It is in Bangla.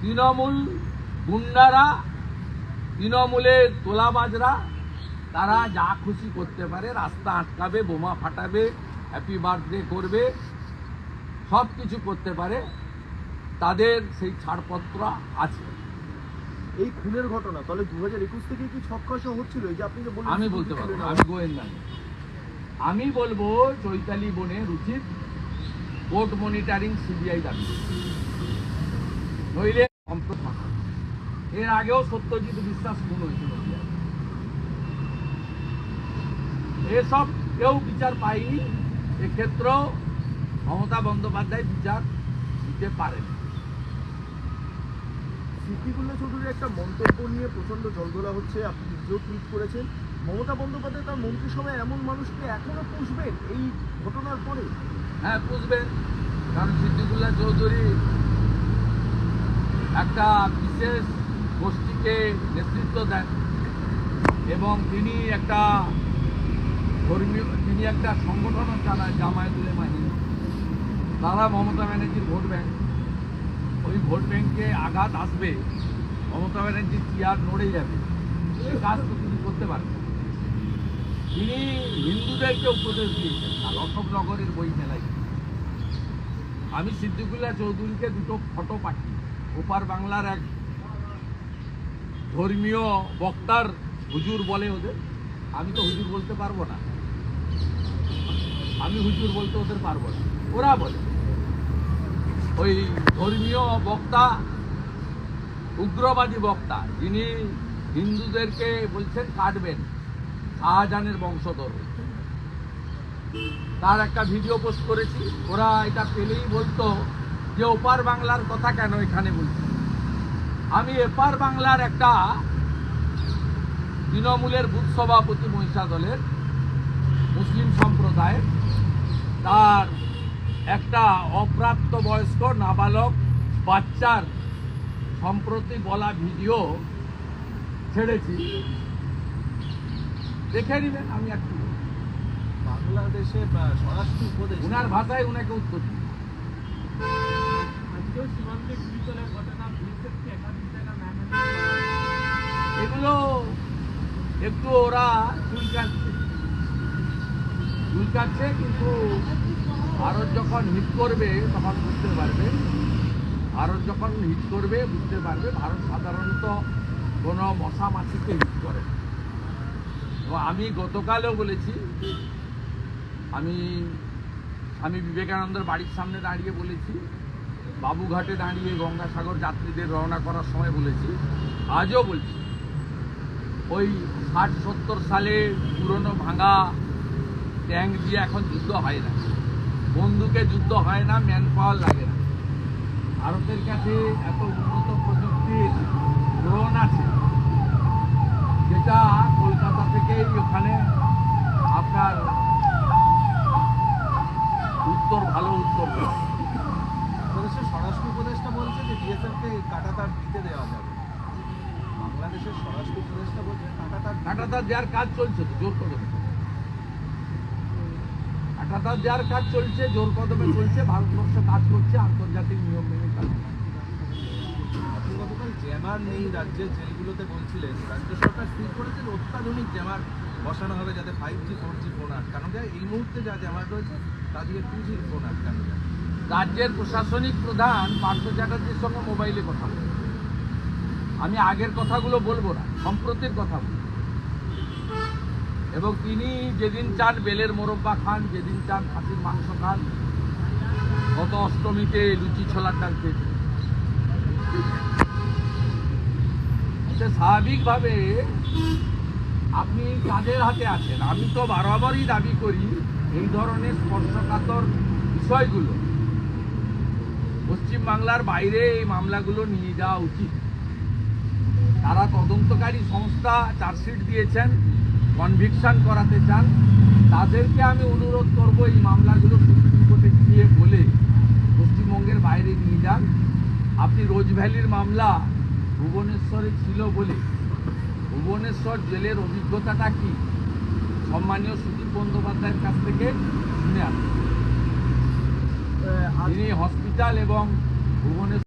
তৃণমূল গুন্ডারা তৃণমূলের তোলাবাজরা তারা যা খুশি করতে পারে রাস্তা আটকাবে বোমা ফাটাবে হ্যাপি বার্থডে করবে সব কিছু করতে পারে তাদের সেই ছাড়পত্র আছে। এই খুনের ঘটনা তাহলে দু হাজার একুশ থেকে কি ছক্কাশো হচ্ছিল? এই যে আপনি যে বললেন আমি বলতে পারব আমি গোয়েন্দা। আমি বলব চৈতালি বনের উচিত কোর্ট মনিটরিং সিবিআই দাবি নইলে মাথা। এর আগেও সত্যজিৎ বিশ্বাস খুন হয়েছিল। এসব কেউ বিচার পায়নি। এক্ষেত্রেও মমতা বন্দ্যোপাধ্যায় বিচার দিতে পারেন। সিদ্দিকুল্লাহ চৌধুরীর একটা মন্তব্য নিয়ে প্রচণ্ড জলদোলা হচ্ছে। আপনি নিজেও টুইট করেছেন। মমতা বন্দ্যোপাধ্যায় তার মন্ত্রিসভায় এমন মানুষকে এখনও পুষবেন এই ঘটনার পরে? হ্যাঁ বুঝবেন কারণ সিদ্দিকুল্লাহ চৌধুরী একটা বিশেষ গোষ্ঠীকে নেতৃত্ব দেন এবং তিনি একটা ধর্মীয়, তিনি একটা সংগঠনও চালান জামায়াতুল মাহিনী তারা মমতা ব্যানার্জির ভোট ব্যাংক। ওই ভোট ব্যাংকে আঘাত আসবে, মমতা ব্যানার্জির চেয়ার নড়ে যাবে? এই কাজ তো তিনি করতে পারবেন। তিনি হিন্দুদেরকে উপদেশ দিয়েছেন, আর অশোকনগরের বই মেলায় আমি সিদ্দিকুল্লাহ চৌধুরীকে দুটো ফটো পাঠি ওপার বাংলার এক ধর্মীয় বক্তার হুজুর বলে ওদের। আমি তো হুজুর বলতে পারব না। আমি হুজুর বলতে ওদের পারব না। ওরা বলে। ওই ধর্মীয় বক্তা, উগ্রবাদী বক্তা, যিনি হিন্দুদেরকে বলছেন কাটবেন, শাহজাহানের বংশধর। তার একটা ভিডিও পোস্ট করেছি। ওরা এটা পেলেই বলতো যে ওপার বাংলার কথা কেন এখানে বলছি? আমি এপার বাংলার একটা তৃণমূলের বুথ সভাপতি মহিষা দলের মুসলিম সম্প্রদায়ের তার একটা অপ্রাপ্ত বয়স্ক নাবালক বাচ্চার সম্প্রতি বলা ভিডিও ছেড়েছি। দেখে নেবেন আমি একটু বাংলাদেশে স্বরাষ্ট্র উপদেশ উনার ভাষায় উনাকে উত্তর এগুলো, একটু ওরা চুলকাচ্ছে চুলকাচ্ছে কিন্তু ভারত যখন হিট করবে তখন বুঝতে পারবে। ভারত যখন হিট করবে বুঝতে পারবে, ভারত সাধারণত কোনো মশা মাছিকে হিট করে। তো আমি গতকালও বলেছি, আমি স্বামী বিবেকানন্দের বাড়ির সামনে দাঁড়িয়ে বলেছি বাবুঘাটে দাঁড়িয়ে গঙ্গাসাগর যাত্রীদের রওনা করার সময় বলেছি, আজও বলছি, ওই ষাট সত্তর সালে পুরনো ভাঙা ট্যাঙ্ক দিয়ে এখন যুদ্ধ হয় না। বন্দুকে যুদ্ধ হয় না ম্যান পাওয়ার লাগে না। ভারতের কাছে এত উন্নত প্রযুক্তির উপদেষ্টা বলছে যে বিএসএফকে কাটাতার দিতে দেওয়া যাবে। বাংলাদেশের স্বরাষ্ট্র উপদেষ্টা বলছে কাটাতার কাঁটাতার দেওয়ার কাজ চলছে জোর কদমে। কাঁটাতার দেওয়ার কাজ চলছে জোর কদমে চলছে ভারতবর্ষ কাজ করছে আন্তর্জাতিক নিয়ম মেনে কাজ। গতকাল জ্যামার নেই রাজ্যের জেলগুলোতে বলছিলেন রাজ্য সরকার স্থির করেছে যে অত্যাধুনিক জ্যামার বসানো হবে যাতে five G four G phone আটকানো যায়। এই মুহূর্তে যা জ্যামার রয়েছে তা দিয়ে টু জি ফোন আটকানো যায়। রাজ্যের প্রশাসনিক প্রধান পার্থ চ্যাটার্জির সঙ্গে মোবাইলে কথা বলে। আমি আগের কথাগুলো বলব না, সম্প্রতির কথা বলব। এবং তিনি যেদিন চান বেলের মোরব্বা খান, যেদিন চান খাসির মাংস খান, গত অষ্টমীতে লুচি ছোলার ডাল খেয়েছে এটা স্বাভাবিকভাবে আপনি কাদের হাতে আছেন? আমি তো বারবারই দাবি করি এই ধরনের স্পর্শকাতর বিষয়গুলো পশ্চিমবাংলার বাইরে এই মামলাগুলো নিয়ে যাওয়া উচিত। তারা তদন্তকারী সংস্থা চার্জশিট দিয়েছেন, কনভিকশন করাতে চান। তাদেরকে আমি অনুরোধ করব এই মামলাগুলো সুপ্রিম কোর্টে গিয়ে বলে পশ্চিমবঙ্গের বাইরে নিয়ে যান। আপনি রোজ ভ্যালির মামলা ভুবনেশ্বরে ছিল বলে। ভুবনেশ্বর জেলের অভিজ্ঞতাটা কি? সম্মানীয় সুদীপ বন্দ্যোপাধ্যায়ের কাছ থেকে শুনে আসুন। তিনি হসপিটাল এবং ভুবনেশ্বর